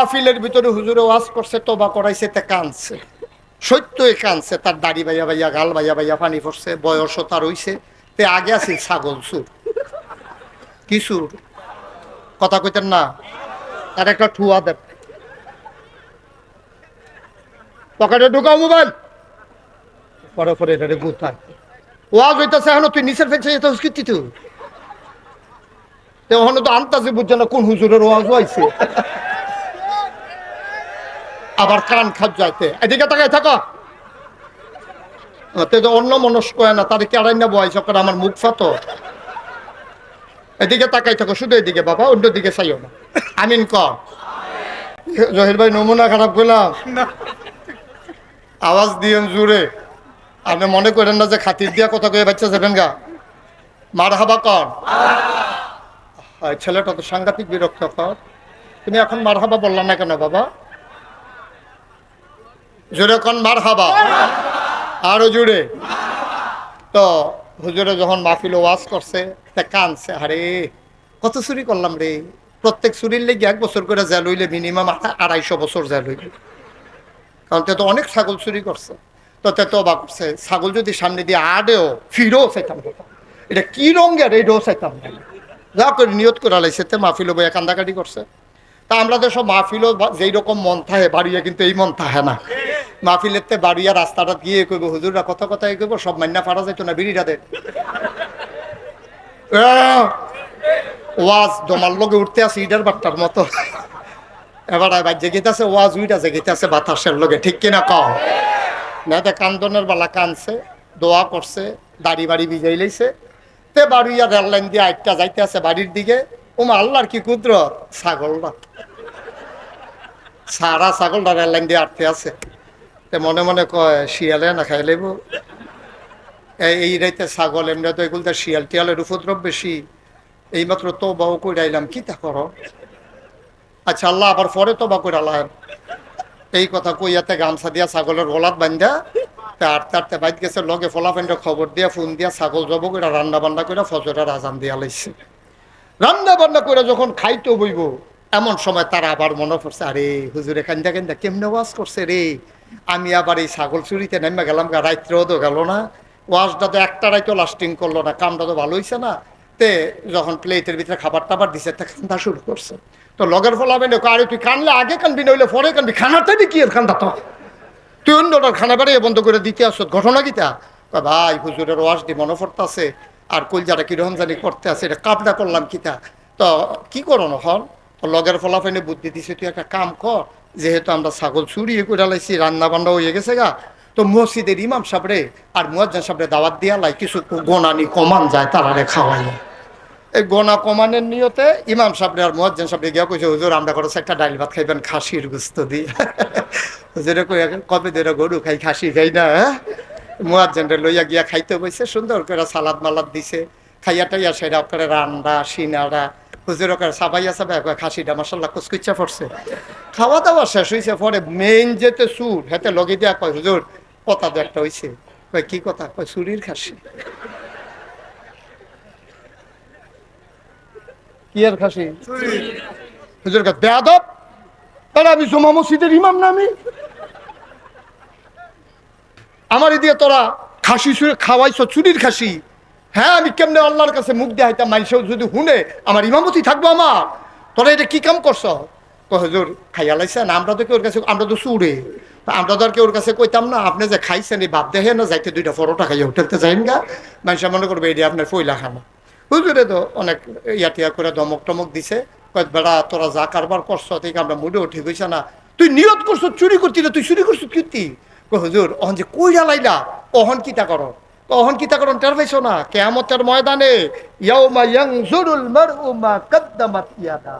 মাহফিলের ভিতরে হুজুরে ওয়াজ করছে, তোবা করাইছে, তে কানছে সত্যই কানছে তার দাড়ি বাইয়া বাইয়া, গাল বাইয়া বাইয়া পানি পড়ছে, বয়সও তার হইছে, তে আগে আছে ছাগল সুর কি সুর কথা কইতেন না? তার একটা ঠুয়া দেব পকেটে ঢুকাও মোবাইল। পরে পরে এটা গুতায়। ওয়াজ হইতেছে এখন, তুই নিচের ফেলছে যেতে হুসকিতি তুই? তো ওখানে তো আন্তাজে বুঝছে না কোন হুজুরের ওয়াজ হয়েছে আবার কান খাত যাইতে। এদিকে তাকাই থাকো। অন্য মনস্ক না তার কেড়াই না বয়স করে আমার মুখ ফাতো এদিকে তাকাই থাকো শুধু এদিকে বাবা অন্য দিকে চাইও না। আমিন ক। জহির ভাই নমুনা খারাপ করলাম আওয়াজ দিয়েন জুড়ে আপনি মনে করেন না যে খাতির দিয়া কথা কয়ে বাচ্চা যাবেন গা? মার হাবা কর ছেলেটা তো সাংঘাতিক বিরক্ত কর। তুমি এখন মার হাবা বললা না কেন বাবা? জোরে কন মার হাবা আরও জুড়ে তো হুজুরে যখন মাহফিল ওয়াজ করছে, তা কানছে আরে কত চুরি করলাম রে? প্রত্যেক চুরির লেগে এক বছর করে জেল হইলে মিনিমাম আড়াইশো বছর জেল হইলে কারণ তে তো অনেক ছাগল চুরি করছে। তো তে তো অবাক করছে। ছাগল যদি সামনে দিয়ে আডেও ফিরেও চাইতাম। এটা কি রঙের এইটাও চাইতাম যা করে নিয়ত করে লাইছে তে মাহফিলও বইয়া কান্দাকাটি করছে। তা আমরা তো সব মাহফিলও যেই রকম মন থাহে বাড়িয়ে কিন্তু এই মন থাহে না। মাহফিলের তে বাড়িয়া রাস্তাটা গিয়ে কইব, হুজুররা কথা কথা কইব, সব মান্না ফারা যাইতো না, বিড়িটা দে। আহ! ওয়াজ দমার লগে উঠতে আছে ইডার বাট্টার মতো। এবার আবার জেগেতেছে ওয়াজ উইটা জেগেতেছে বাতাসের লগে, ঠিক কিনা কও? নেতে কান্দনের বেলা কানছে, দোয়া করছে, দাড়ি বাড়ি ভিজাই লাইছে। তে বাড়িয়া রেল লাইন দিয়ে আটটা যাইতে আছে বাড়ির দিকে। ওমা আল্লাহর কি কুদরত? ছাগলটা। সারা ছাগলটা রেল লাইন দিয়ে আটতে আছে। তে মনে মনে কয়, শিয়ালে না খাই লাইব? এই এই রাইতে ছাগল এমনি তো এগুলো শিয়াল, টিয়ালের উপদ্রব বেশি। এইমাত্র তো বাবু কইরাইলাম কি তা করো? আচ্ছা আল্লাহ আবার পরে তো বা কইরালাম এই কথা কইয়াতে গামছা দিয়া ছাগলের গলাত বান্ধা তে আটতে আটতে বাইত গেছে, লগে ফলাফেন্ড খবর দিয়া, ফোন দিয়া ছাগল জব করে রান্না বান্না করে ফজরের আজান দিয়া লাইছে। রান্না বান্না করে যখন খাইতে বইব এমন সময় তারা আবার মনে পড়ছে, আরে, হুজুরে কান্দা কান্দা, কেমনে ওয়াজ করছে রে? আমি আবার এই ছাগল চুরিতে নেমে গেলাম গা, রাত্রেও তো গেল না। ওয়াজটা তো একটা রাইতো লাস্টিং করল না, কামটা তো ভালো হয়েছে না। তে যখন প্লেটের ভিতরে খাবার টাবার দিছে, তে কান্দা শুরু করছে। তো লগের ফলাবে না আরে তুই কানলে আগে কানবি, নইলে পরে কানবি খানাতে কি এর কান্দা তো? তুই অন্যটার খানা বেড়ে বন্ধ করে দিতে আসত ঘটনা কয়, ভাই, হুজুরের ওয়াশ দি মনে পড়তাছে, আর কলজাটা কীরকম জানি করতে আছে, এটা কাপড়া করলাম কিতা তো কি করো তো লগের ফলাফেনে বুদ্ধি দিছে, তুই একটা কাম কর যেহেতু আমরা ছাগল চুরিয়ে করে লাইছি, রান্না বান্না হয়ে গেছে গা। তো মসজিদের ইমাম সাবরে আর মুয়াজ্জান সাবরে দাওয়াত দিয়া লাই কিছু গোনানি কমান যায় তারারে খাওয়াই এই গোনা কমানের নিয়তে ইমাম সাহেবরে আর মুয়াজ্জিন সাহেবরে গিয়া কইছে, হুজুর, আমরা করে একটা ডাইল ভাত খাইবেন, খাসির গুস্ত দিয়ে হুজুরে কই, কবে ধরে গরু খাই, খাসি খাই না হ্যাঁ? মুয়াজ্জিনরে লইয়া গিয়া খাইতে বইছে, সুন্দর করে সালাদ মালাদ দিছে। খাইয়া টাইয়া সেরা করে রান্না সিনারা হুজুর করে সাবাইয়া সাবাই খাসিটা মশলা কুচকুচ্ছা পড়ছে। খাওয়া দাওয়া শেষ হয়েছে পরে মেইন যেতে সুর হেতে লগে দিয়া কয় হুজুর কথা তো একটা হইছে। কয় কি কথা? কয় চুরির খাসি। কি আর খাসি? হুজুর কাছে বেয়াদব? তাহলে আমি জমা মসজিদের ইমাম না আমি? আমার এদিকে তোরা খাসি চুরি খাওয়াইছ চুরির খাসি। হ্যাঁ আমি কেমনে আল্লাহর কাছে মুখ দেখাইতাম মানুষেও যদি শুনে, আমার ইমামতি থাকব আমার। তোরা এটা কি কাম করছ? তো হুজুর, খাইয়া আমরা তো কেউ ওর কাছে, আমরা তো তা আমরা তো আর কেউ ওর কাছে কইতাম না, আপনি যে খাইছেন এই ভাব দেখে না, যাইতে দুইটা পরোটা খাইয়া হোটেলতে যাইন গা। মানুষ মনে করবে এটি আপনার পয়লা খানা। হুজুরে তো অনেক ইয়াটিয়া করে ধমক টমক দিছে। বেড়া, তোরা যা কারবার করছ ঠিক আমরা মুডেও ঠিক হইছে না। তুই নিয়ত করছ, চুরি করতি না, তুই চুরি করছ কীর্তি হুজুর, অহন যে কইরা লাইলা, অহন কিতা করো? অহন কিতা করন টের না? কেয়ামতের ময়দানে মা ইয়াদা।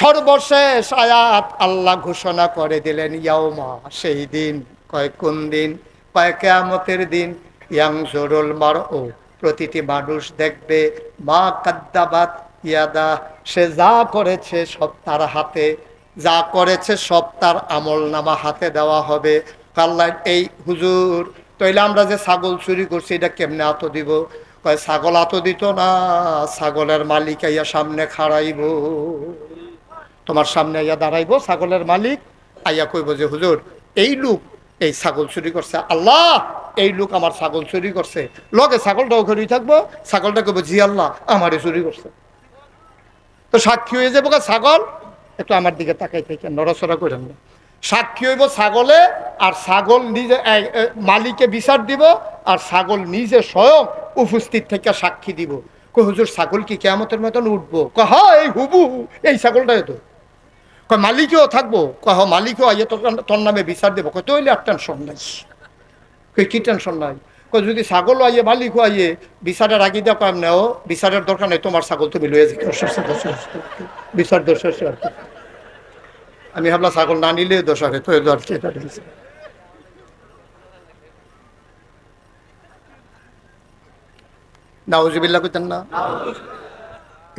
সর্বশেষ আয়াত আল্লাহ ঘোষণা করে দিলেন, ইয়াউমা, সেই দিন, কয় কোন দিন? কয় কেয়ামতের দিন, ইয়াংজুরুল মারউ। প্রতিটি মানুষ দেখবে, মা কাদ্দাবাত ইয়াদা, সে যা করেছে সব তার হাতে, যা করেছে সব তার আমল নামা হাতে দেওয়া হবে। আল্লাহ এই হুজুর, তইলে আমরা যে ছাগল চুরি করছি, এটা কেমনে আত দিব? কয়, ছাগল আতো দিত না, ছাগলের মালিক আইয়া সামনে খাড়াইব। তোমার সামনে আইয়া দাঁড়াইব, ছাগলের মালিক আইয়া কইব যে, হুজুর, এই লোক, এই ছাগল চুরি করছে, আল্লাহ, এই লোক আমার ছাগল চুরি করছে। লগে ছাগলটাও ঘুরি থাকব, ছাগলটা কইব, জি আল্লাহ, আমারে চুরি করছে। তো সাক্ষী হয়ে যাব ছাগল, একটু আমার দিকে তাকাই থেকে নড়াচড়া করেন না। সাক্ষী হইব ছাগলে আর ছাগল নিজে মালিকে বিচার দিব আর ছাগল নিজে স্বয়ং উপস্থিত থেকে সাক্ষী দিব। কই হুজুর ছাগল কি কেমতের মতন উঠবো? কহ এই হুবু এই ছাগলটাই তো। কয় মালিকও থাকব? কহ মালিকও আইয়ে তোর তোর নামে বিচার দেবো। কয় তৈলে আর টেনশন নাই। কই কি টেনশন নাই? কই যদি ছাগল আইয়ে মালিকও আইয়ে বিচারের আগে দেওয়া কয় নেও। বিচারের দরকার নেই তোমার ছাগল তুমি লয়ে যাবে বিচার দোষ আর কি। আমি ভাবলাম ছাগল না নিলে দোষ হবে তো কি এটা দিয়েছে। নাউজুবিল্লাহ কইতেন না?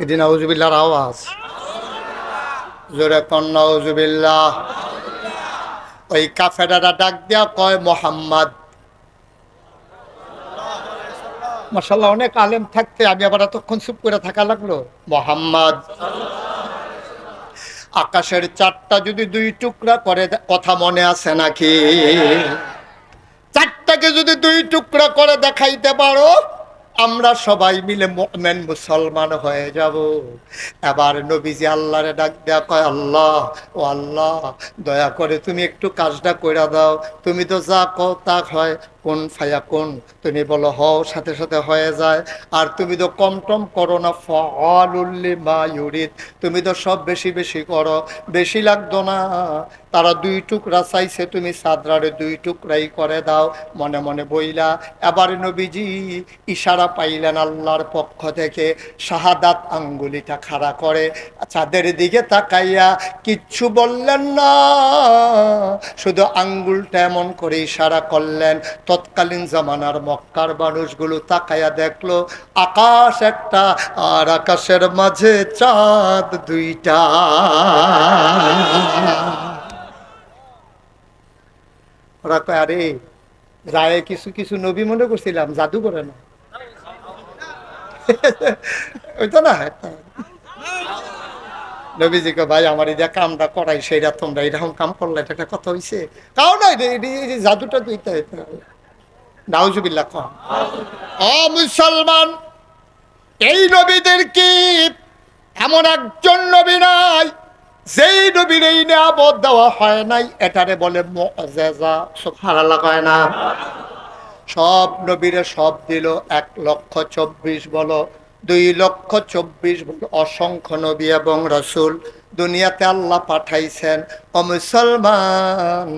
এটি নাউজুবিল্লাহর আওয়াজ। জোরে কন নাউজুবিল্লাহ। ওই কাফেরারা ডাক দিয়া কয়, মোহাম্মদ। মাসাল্লাহ অনেক আলেম থাকতে আমি আবার এতক্ষণ চুপ করে থাকা লাগল। মোহাম্মদ। আকাশের চারটা যদি দুই টুকরা করে, কথা মনে আছে নাকি? চারটাকে যদি দুই টুকরা করে দেখাইতে পারো, আমরা সবাই মিলে মেন মুসলমান হয়ে যাব। এবার নবীজি আল্লাহরে ডাক দেয়া কয়, আল্লাহ, ও আল্লাহ, দয়া করে তুমি একটু কাজটা কইরা দাও। তুমি তো যা কও তা হয়। কোন ফায়া কোন? তুমি বলো, হও, সাথে সাথে হয়ে যায়। আর তুমি তো কম টম করো না ফলুল্লি মা ইউরিদ। তুমি তো সব বেশি বেশি করো, বেশি লাগতো না। তারা দুই টুকরা চাইছে, তুমি সাদরারে দুই টুকরাই করে দাও, মনে মনে বইলা। এবার নবীজি ইশারা পাইলেন আল্লাহর পক্ষ থেকে, শাহাদাত আঙ্গুলিটা খাড়া করে। চাঁদের দিকে তাকাইয়া কিচ্ছু বললেন না, শুধু আঙ্গুলটা এমন করে ইশারা করলেন। তৎকালীন জামানার মক্কার মানুষগুলো তাকাইয়া দেখল, আকাশ একটা আর আকাশের মাঝে চাঁদ দুইটা। ওরা কয়, আরে, রায়ে কিছু কিছু নবী মনে করছিলাম, জাদু করে না। ওই তো না নবীজিকে ভাই, আমার যে কামটা করাই, সেইটা তোমরা এরকম কাম করলে এটা একটা কথা হইছে। কাও না এটা- এটা- এই যে জাদুটা দুইটা নাউজুবিল্লাহ কম। অ, মুসলমান, এই নবীদের কি এমন একজন নবী নাই, যেই নবীর এই নিয়ামত দেওয়া হয় নাই? এটারে বলে না। সব নবীরে সব দিল, এক লক্ষ চব্বিশ বলো, দুই লক্ষ চব্বিশ অসংখ্য নবী এবং রসুল। দুনিয়াতে আল্লাহ পাঠাইছেন। ও মুসলমান,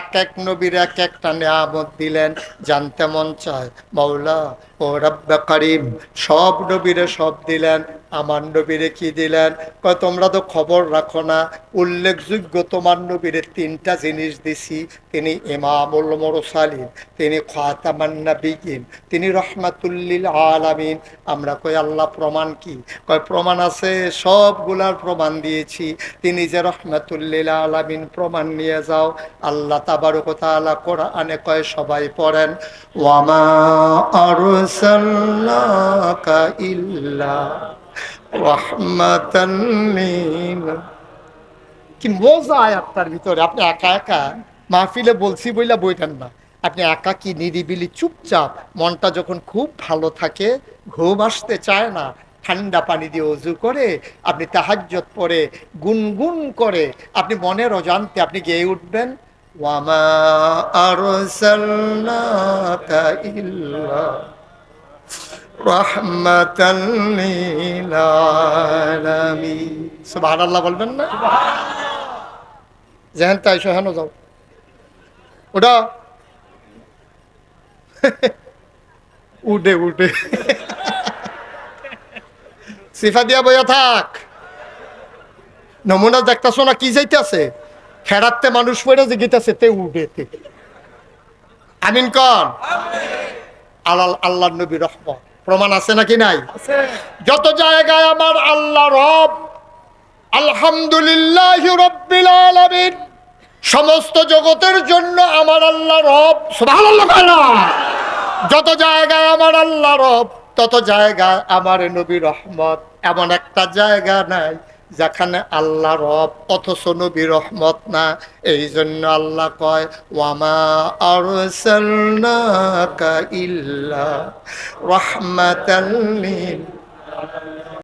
এক এক নবীর এক একটা নিয়ামত দিলেন, জানতে মন চায় মৌলা ও রব্বে করিম, সব নবীরে সব দিলেন, আমার নবীরে কি দিলেন? কয়, তোমরা তো খবর রাখো না, উল্লেখযোগ্য তোমার নবীরে তিনটা জিনিস দিছি, তিনি ইমামুল মোরসালিন, তিনি খাতামান্না বিগিন তিনি রহমাতুল্লিল আলামিন। আমরা কই, আল্লাহ প্রমাণ কি? কয়, প্রমাণ আছে, সবগুলার প্রমাণ দিয়েছি। তিনি যে রহমাতুল্লিল আলামিন প্রমাণ নিয়ে যাও, আল্লাহ তাবারক তাআলা কোরআনে কয়, সবাই পড়েন, ওয়ামা কি মজা আয়াতটার ভিতরে, আপনি একা একা মাহফিলে বলছি বইলা বইতেন না। আপনি একা কি নিরিবিলি চুপচাপ, মনটা যখন খুব ভালো থাকে, ঘুম আসতে চায় না ঠান্ডা পানি দিয়ে অজু করে আপনি তাহাজ্জত পরে গুনগুন করে আপনি মনের অজান্তে আপনি গেয়ে উঠবেন। ওয়ামা আলামিন সুবহানাল্লাহ বলবেন না? যেহেন তাই সহানো যাও। ওটা উঠে উঠে। সিফা দিয়া বইয়া থাক। নমুনা দেখতেছ না কি যাইতেছে? খেড়াতে মানুষ পড়ে যে গিতেছে তে উঠে তে। আমিন কন? আল্লাহ আল্লাহ নবী রহমত। প্রমাণ আছে নাকি নাই? যত জায়গায় আমার আল্লাহ রব আলহামদুলিল্লাহ রব্বিল আলামিন সমস্ত জগতের জন্য আমার আল্লাহ রব। সুবহানাল্লাহ। যত জায়গায় আমার আল্লাহ রব তত জায়গা আমার নবী রহমত। এমন একটা জায়গা নাই যেখানে আল্লাহ রব, অথচ নবী রহমত না। এই জন্য আল্লাহ কয়, ওয়ামা আর ইল্লা রাহমাতাল লিল